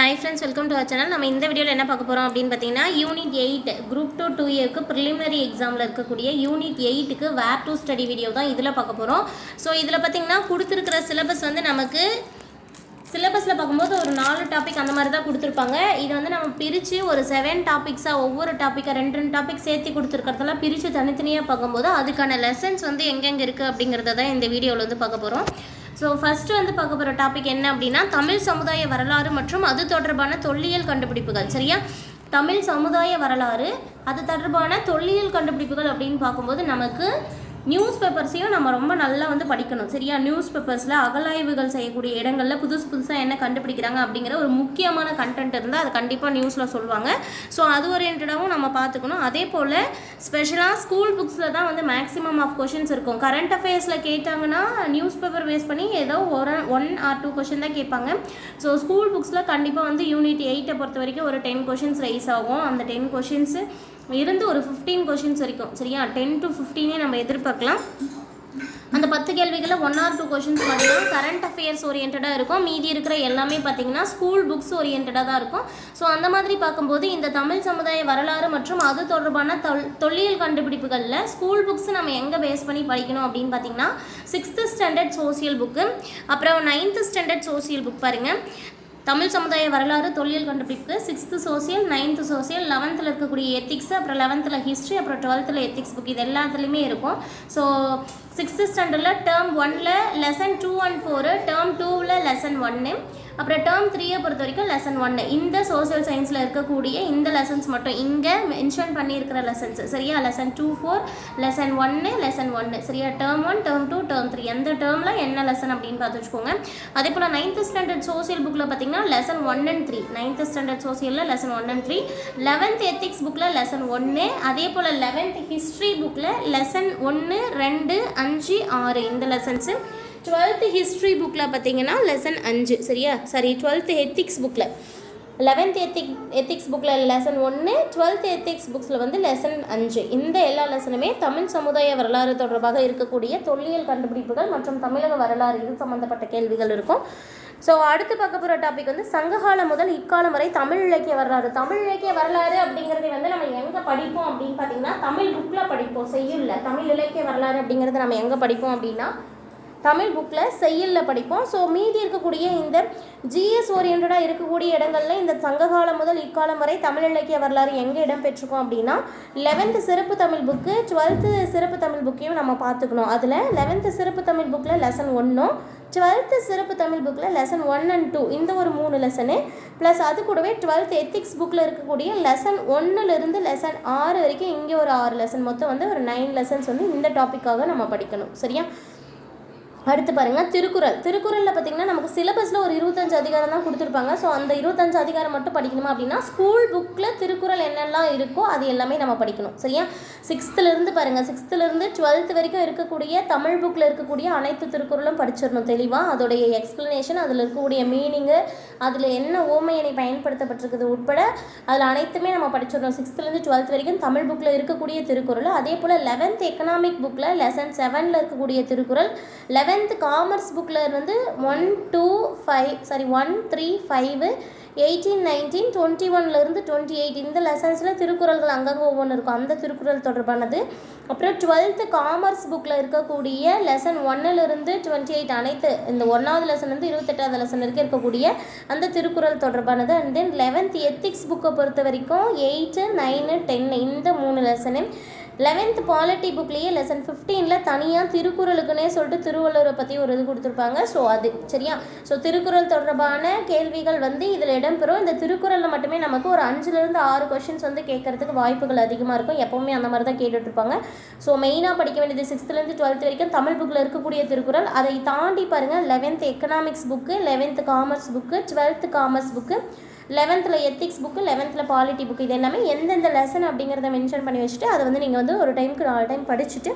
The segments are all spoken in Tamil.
Hi friends welcome to our channel நம்ம இந்த வீடியோவில் என்ன பார்க்க போகிறோம் அப்படின்னு பார்த்தீங்கன்னா unit eight group two two இயர்க்கு ப்ரிலிமினரி எக்ஸாமில் இருக்கக்கூடிய யூனிட் எயிட்டுக்கு வேர் டூ ஸ்டடி வீடியோ தான் இதில் பார்க்க போகிறோம் ஸோ இதில் பார்த்தீங்கன்னா கொடுத்துருக்கிற சிலபஸ் வந்து நமக்கு சிலபஸில் பார்க்கும்போது ஒரு நாலு டாபிக் அந்த மாதிரி தான் கொடுத்துருப்பாங்க. இது வந்து நம்ம பிரித்து ஒரு செவன் டாபிக்ஸாக ஒவ்வொரு டாப்பிக்காக ரெண்டு ரெண்டு டாபிக் சேர்த்து கொடுத்துருக்கறதெல்லாம் பிரித்து தனித்தனியாக பார்க்கும்போது அதுக்கான லெசன்ஸ் வந்து எங்கெங்கே இருக்குது அப்படிங்கிறத தான் இந்த வீடியோவில் வந்து பார்க்க போகிறோம் ஸோ ஃபஸ்ட்டு வந்து பார்க்க போகிற டாபிக் என்ன அப்படின்னா தமிழ் சமுதாய வரலாறு மற்றும் அது தொடர்பான தொல்லியல் கண்டுபிடிப்புகள் சரியா? தமிழ் சமுதாய வரலாறு அது தொடர்பான தொல்லியல் கண்டுபிடிப்புகள் அப்படின்னு பார்க்கும்போது நமக்கு நியூஸ் பேப்பர்ஸையும் நம்ம ரொம்ப நல்லா வந்து படிக்கணும். சரியா? நியூஸ் பேப்பர்ஸில் அகலாய்வுகள் செய்யக்கூடிய இடங்களில் புதுசு புதுசாக என்ன கண்டுபிடிக்கிறாங்க அப்படிங்கிற ஒரு முக்கியமான கண்டென்ட் இருந்தால் அது கண்டிப்பாக நியூஸில் சொல்லுவாங்க. ஸோ அது ஓரியன்டாகவும் நம்ம பார்த்துக்கணும். அதே போல் ஸ்பெஷலாக ஸ்கூல் புக்ஸில் தான் வந்து மேக்ஸிமம் ஆஃப் கொஷின்ஸ் இருக்கும். கரண்ட் அஃபேர்ஸில் கேட்டாங்கன்னா நியூஸ் பேப்பர் பேஸ் பண்ணி ஏதோ ஒரு ஒன் ஆர் டூ கொஷின் தான் கேட்பாங்க. ஸோ ஸ்கூல் புக்ஸில் கண்டிப்பாக வந்து யூனிட் எயிட்டை பொறுத்த வரைக்கும் ஒரு டென் கொஷின்ஸ் ரைஸ் ஆகும். அந்த டென் கொஷின்ஸு இருந்து ஒரு ஃபிஃப்டீன் கொஷின்ஸ் வரைக்கும். சரியா? டென் டு ஃபிஃப்டீனே நம்ம பார்க்கலாம். அந்த பத்து கேள்விகளில் ஒன் ஆர் டூ கொஷின்ஸ் மட்டும் கரண்ட் அஃபேர்ஸ் ஓரியன்டாக இருக்கும். மீதி இருக்கிற எல்லாமே பார்த்தீங்கன்னா ஸ்கூல் புக்ஸ் ஓரியன்டாக தான் இருக்கும். ஸோ அந்த மாதிரி பார்க்கும்போது இந்த தமிழ் சமுதாய வரலாறு மற்றும் அது தொடர்பான தொல் தொல்லியல் கண்டுபிடிப்புகளில் ஸ்கூல் புக்ஸ் நம்ம எங்கே பேஸ் பண்ணி படிக்கணும் அப்படின்னு பார்த்தீங்கன்னா சிக்ஸ்த்து ஸ்டாண்டர்ட் சோசியல் புக்கு அப்புறம் நைன்த்து ஸ்டாண்டர்ட் சோசியல் புக் பாருங்கள் தமிழ் சமுதாய வரலாறு தொழில் கண்டுபிடிப்பு சிக்ஸ்த்து சோசியல் நைன்த்து சோசியல் லெவன்த்தில் இருக்கக்கூடிய எத்திக்ஸ் அப்புறம் லெவன்த்தில் ஹிஸ்ட்ரி அப்புறம் டுவெல்த்தில் எத்திக்ஸ் புக் இது எல்லாத்துலேயுமே இருக்கும். ஸோ சிக்ஸ்த்து ஸ்டாண்டர்டில் டேர்ம் ஒனில் lesson two and four term டூவில் லெசன் ஒன்று அப்புறம் டேர்ம் த்ரீயை பொறுத்த வரைக்கும் லெசன் ஒன்று இந்த சோசியல் சயின்ஸில் இருக்கக்கூடிய இந்த லெசன்ஸ் மட்டும் இங்கே மென்ஷன் பண்ணியிருக்கிற லெசன்ஸ் சரியா? லெசன் டூ ஃபோர் லெசன் ஒன்று லெசன் ஒன்று சரியா? Term one term two term three எந்த டேர்மில் என்ன லெசன் அப்படின்னு பார்த்து வச்சுக்கோங்க. அதே போல் நைன்த் ஸ்டாண்டர்ட் சோசியல் புக்கில் பார்த்தீங்கன்னா lesson one and three ninth standard சோசியலில் lesson one and three eleventh ethics புக்கில் லெசன் ஒன்று அதே போல் லெவன்த் ஹிஸ்ட்ரி புக்கில் லெசன் ஒன்று ரெண்டு அஞ்சு ஆறு. இந்த லெசன்ஸு டுவெல்த்து ஹிஸ்ட்ரி புக்கில் பார்த்தீங்கன்னா லெசன் அஞ்சு சரியா? சாரி டுவெல்த்து எத்திக்ஸ் புக்கில் லெவன்த் எத்திக் எத்திக்ஸ் புக்கில் லெசன் ஒன்று டுவெல்த் எத்திக்ஸ் புக்ஸில் வந்து லெசன் அஞ்சு. இந்த எல்லா லெசனுமே தமிழ் சமுதாய வரலாறு தொடர்பாக இருக்கக்கூடிய தொல்லியல் கண்டுபிடிப்புகள் மற்றும் தமிழக வரலாறு இது சம்மந்தப்பட்ட கேள்விகள் இருக்கும். ஸோ அடுத்து பார்க்க போகிற டாபிக் வந்து சங்ககாலம் முதல் இக்காலம் வரை தமிழ் இலக்கிய வரலாறு. தமிழ் இலக்கிய வரலாறு அப்படிங்கிறது வந்து நம்ம எங்கே படிப்போம் அப்படின்னு பார்த்தீங்கன்னா தமிழ் புக்கில் படிப்போம். செய்யுள்ள தமிழ் இலக்கிய வரலாறு அப்படிங்கிறது நம்ம எங்கே படிப்போம் அப்படின்னா தமிழ் புக்கில் செய்யலில் படிப்போம். ஸோ மீதி இருக்கக்கூடிய இந்த ஜிஎஸ் ஓரியன்டாக இருக்கக்கூடிய இடங்களில் இந்த சங்ககாலம் முதல் இக்காலம் வரை தமிழ் இலக்கிய வரலாறு எங்கே இடம் பெற்றிருக்கோம் அப்படின்னா லெவன்த்து சிறப்பு தமிழ் புக்கு டுவெல்த்து சிறப்பு தமிழ் புக்கையும் நம்ம பார்த்துக்கணும். அதில் லெவன்த்து சிறப்பு தமிழ் புக்கில் லெசன் ஒன்றும் டுவெல்த்து சிறப்பு தமிழ் புக்கில் லெசன் ஒன் அண்ட் டூ இந்த ஒரு மூணு லெசனு ப்ளஸ் அது கூடவே டுவெல்த் எத்திக்ஸ் புக்கில் இருக்கக்கூடிய லெசன் ஒன்றுலேருந்து லெசன் ஆறு வரைக்கும் இங்கே ஒரு ஆறு லெசன் மொத்தம் வந்து ஒரு நைன் லெசன்ஸ் வந்து இந்த டாப்பிக்காக நம்ம படிக்கணும். சரியா? அடுத்து பாருங்கள் திருக்குறள். திருக்குறளில் பார்த்தீங்கன்னா நமக்கு சிலபஸில் ஒரு இருபத்தஞ்சு அதிகாரம் தான் கொடுத்துருப்பாங்க. ஸோ அந்த இருபத்தஞ்சு அதிகாரம் மட்டும் படிக்கணுமா அப்படின்னா ஸ்கூல் புக்கில் திருக்குறள் என்னெல்லாம் இருக்கோ அது எல்லாமே நம்ம படிக்கணும். சரியா? சிக்ஸ்த்துலேருந்து பாருங்கள் சிக்ஸ்த்துலேருந்து டுவெல்த் வரைக்கும் இருக்கக்கூடிய தமிழ் புக்கில் இருக்கக்கூடிய அனைத்து திருக்குறளும் படிச்சிடணும் தெளிவாக அதோடைய எக்ஸ்ப்ளனேஷன் அதில் இருக்கக்கூடிய மீனிங்கு அதில் என்ன ஓமையனை பயன்படுத்தப்பட்டிருக்குது உட்பட அதில் அனைத்துமே நம்ம படிச்சிடணும். சிக்ஸ்த்துலேருந்து டுவெல்த் வரைக்கும் தமிழ் புக்கில் இருக்கக்கூடிய திருக்குறள். அதே போல் லெவன்த் எக்கனாமிக் புக்கில் லெசன் செவனில் இருக்கக்கூடிய திருக்குறள். லெவன்த்து காமர்ஸ் புக்கில் வந்து one two five sorry one three five eighteen nineteen twenty ஒன்லேருந்து டுவெண்ட்டி எயிட் இந்த லெசன்ஸில் திருக்குறள்கள் அங்கங்கே ஒவ்வொன்று இருக்கும். அந்த திருக்குறள் தொடர்பானது. அப்புறம் டுவெல்த்து காமர்ஸ் புக்கில் இருக்கக்கூடிய லெசன் ஒன்னிலிருந்து டுவெண்ட்டி எயிட் அனைத்து இந்த ஒன்றாவது லெசன்லேருந்து இருபத்தெட்டாவது லெசன் வரைக்கும் இருக்கக்கூடிய அந்த திருக்குறள் தொடர்பானது. அண்ட் தென் லெவன்த் எத்திக்ஸ் புக்கை பொறுத்த வரைக்கும் எயிட்டு நைனு டென்னு இந்த மூணு லெசனு லெவன்த் பாலிட்டி புக்லேயே லெசன் ஃபிஃப்டீனில் தனியாக திருக்குறளுக்குன்னே சொல்லிட்டு திருவள்ளுவரை பற்றி ஒரு இது கொடுத்துருப்பாங்க. ஸோ அது சரியா? ஸோ திருக்குறள் தொடர்பான கேள்விகள் வந்து இதில் இடம்பெறும். இந்த திருக்குறளில் மட்டுமே நமக்கு ஒரு அஞ்சுலேருந்து ஆறு கொஷின்ஸ் வந்து கேட்கறதுக்கு வாய்ப்புகள் அதிகமாக இருக்கும். எப்போவுமே அந்த மாதிரி தான் கேட்டுட்ருப்பாங்க ஸோ மெயினாக படிக்க வேண்டியது சிக்ஸ்த்துலேருந்து டுவெல்த் வரைக்கும் தமிழ் புக்கில் இருக்கக்கூடிய திருக்குறள். அதை தாண்டி பாருங்கள் eleventh economics book eleventh commerce book twelfth commerce book லெவன்த்தில் எத்திக்ஸ் புக்கு லெவன்த்தில் பாலிட்டி புக்கு இது எல்லாமே எந்தெந்த லெசன் அப்படிங்கிறத மென்ஷன் பண்ணி வச்சுட்டு அதை வந்து நீங்கள் வந்து ஒரு டைமுக்கு நாலு டைம் படிச்சுட்டு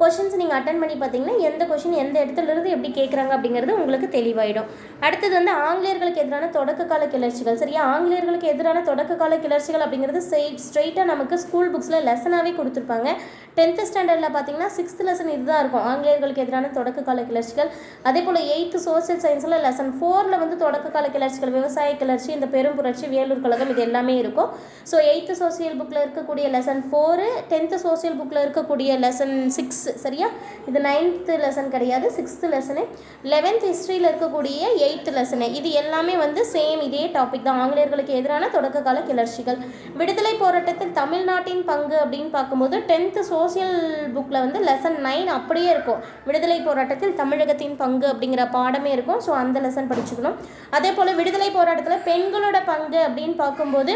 கொஷின்ஸ் நீங்கள் அட்டன் பண்ணி பார்த்தீங்கன்னா எந்த கொஷின் எந்த இடத்துலேருந்து எப்படி கேட்குறாங்க அப்படிங்கிறது உங்களுக்கு தெளிவாயிடும். அடுத்தது வந்து ஆங்கிலேயர்களுக்கு எதிரான தொடக்க கால கிளர்ச்சிகள். சரியா? ஆங்கிலேயர்களுக்கு எதிரான தொடக்க கால கிளர்ச்சிகள் அப்படிங்கிறது ஸ்ட்ரெயிட்டாக நமக்கு ஸ்கூல் புக்ஸில் லெசனாகவே கொடுத்துருப்பாங்க. டென்த்து ஸ்டாண்டர்டில் பார்த்தீங்கன்னா சிக்ஸ்த் லெசன் இதுதான் இருக்கும். ஆங்கிலேயர்களுக்கு எதிரான தொடக்க கால கிளர்ச்சிகள். அதே போல் எயித்து சோசியல் சயின்ஸில் லெசன் ஃபோரில் வந்து தொடக்க கால கிளர்ச்சிகள் விவசாய கிளர்ச்சி இந்த பெரும் புரட்சி வேலூர் கழகம் இது எல்லாமே இருக்கும். ஸோ எயித்து சோசியல் புக்கில் இருக்கக்கூடிய லெசன் ஃபோரு டென்த்து சோசியல் புக்கில் இருக்கக்கூடிய லெசன் சிக்ஸ் சரியா? இது நைன்த்து லெசன் கிடையாது சிக்ஸ்த்து லெசனு லெவன்த் ஹிஸ்ட்ரியில் இருக்கக்கூடிய எயித்து லெசனு இது எல்லாமே வந்து சேம் இதே டாபிக் தான். ஆங்கிலேயர்களுக்கு எதிரான தொடக்க கால கிளர்ச்சிகள். விடுதலை போராட்டத்தில் தமிழ்நாட்டின் பங்கு அப்படின்னு பார்க்கும்போது டென்த்து சோசியல் புக்கில் வந்து லெசன் நைன் அப்படியே இருக்கும். விடுதலை போராட்டத்தில் தமிழகத்தின் பங்கு அப்படிங்கிற பாடமே இருக்கும். ஸோ அந்த லெசன் படிச்சுக்கணும். அதே போல் விடுதலை போராட்டத்தில் பெண்களோட பங்கு அப்படின்னு பார்க்கும்போது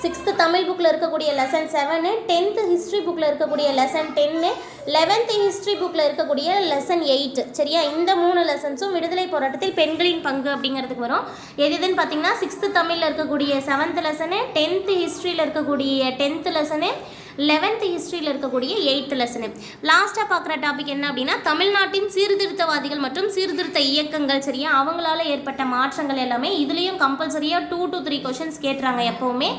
சிக்ஸ்த்து தமிழ் புக்கில் இருக்கக்கூடிய லெசன் செவனு டென்த்து ஹிஸ்ட்ரி புக்கில் இருக்கக்கூடிய லெசன் டென்னு லெவன்த்து ஹிஸ்ட்ரி புக்கில் இருக்கக்கூடிய லெசன் எயிட் சரியா? இந்த மூணு லெசன்ஸும் விடுதலை போராட்டத்தில் பெண்களின் பங்கு அப்படிங்கிறதுக்கு வரும். எது எதுன்னு பார்த்தீங்கன்னா சிக்ஸ்த்து தமிழில் இருக்கக்கூடிய செவன்த் லெசனு டென்த்து ஹிஸ்ட்ரியில் இருக்கக்கூடிய டென்த்து லெசனு லெவன்த்து ஹிஸ்ட்ரியில் இருக்கக்கூடிய எயித்து லெசனு லாஸ்ட்டாக பார்க்குற டாபிக் என்ன அப்படின்னா தமிழ்நாட்டின் சீர்திருத்தவாதிகள் மற்றும் சீர்திருத்த இயக்கங்கள் சரியா? அவங்களால ஏற்பட்ட மாற்றங்கள் எல்லாமே இதுலேயும் கம்பல்சரியாக டூ டு த்ரீ கொஷின்ஸ் கேட்டுறாங்க எப்போவுமே.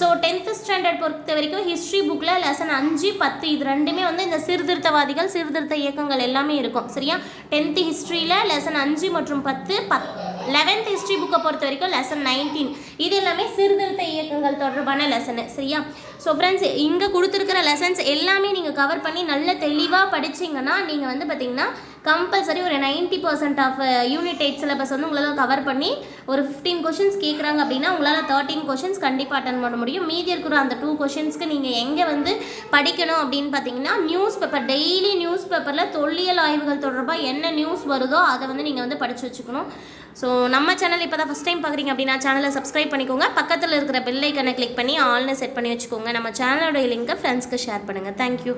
ஸோ டென்த்து ஸ்டாண்டர்ட் பொறுத்த வரைக்கும் ஹிஸ்ட்ரி புக்கில் லெசன் அஞ்சு பத்து இது ரெண்டுமே வந்து இந்த சீர்திருத்தவாதிகள் சீர்திருத்த இயக்கங்கள் எல்லாமே இருக்கும். சரியா? டென்த்து ஹிஸ்ட்ரியில் லெசன் அஞ்சு மற்றும் பத்து பத் லெவன்த் ஹிஸ்ட்ரி புக்கை பொறுத்த வரைக்கும் லெசன் நைன்டீன் இது எல்லாமே சீர்திருத்த இயக்கங்கள் தொடர்பான லெசனு சரியா? ஸோ ஃப்ரெண்ட்ஸ் இங்கே கொடுத்துருக்கிற லெசன்ஸ் எல்லாமே நீங்கள் கவர் பண்ணி நல்ல தெளிவாக படிச்சீங்கன்னா நீங்கள் வந்து பார்த்தீங்கன்னா கம்பல்சரி ஒரு 90% percent of unit eight syllabus வந்து உங்களால் கவர் பண்ணி ஒரு ஃபிஃப்டீன் கொஷின்ஸ் கேட்குறாங்க அப்படின்னா உங்களால் தேர்ட்டீன் கொஷின்ஸ் கண்டிப்பாக அட்டன் பண்ண முடியும். மீதி இருக்கிற அந்த டூ கொஷின்ஸ்க்கு நீங்கள் எங்கே வந்து படிக்கணும் அப்படின்னு பார்த்தீங்கன்னா நியூஸ் பேப்பர் டெய்லி நியூஸ் பேப்பரில் தொல்லியல் ஆய்வுகள் தொடர்பாக என்ன நியூஸ் வருதோ அதை வந்து நீங்கள் வந்து படித்து வச்சுக்கணும். ஸோ நம்ம சேனல் இப்போ தான் ஃபஸ்ட் டைம் பார்க்குறீங்க அப்படின்னா சேனலை சப்ஸ்கிரைப் பண்ணிக்கோங்க. பக்கத்தில் இருக்கிற பெல்லைக்கனை கிளிக் பண்ணி ஆல்னு செட் பண்ணி வச்சுக்கோங்க. நம்ம சேனலோட லிங்க்கை ஃப்ரெண்ட்ஸ்க்கு ஷேர் பண்ணுங்கள் தேங்க்யூ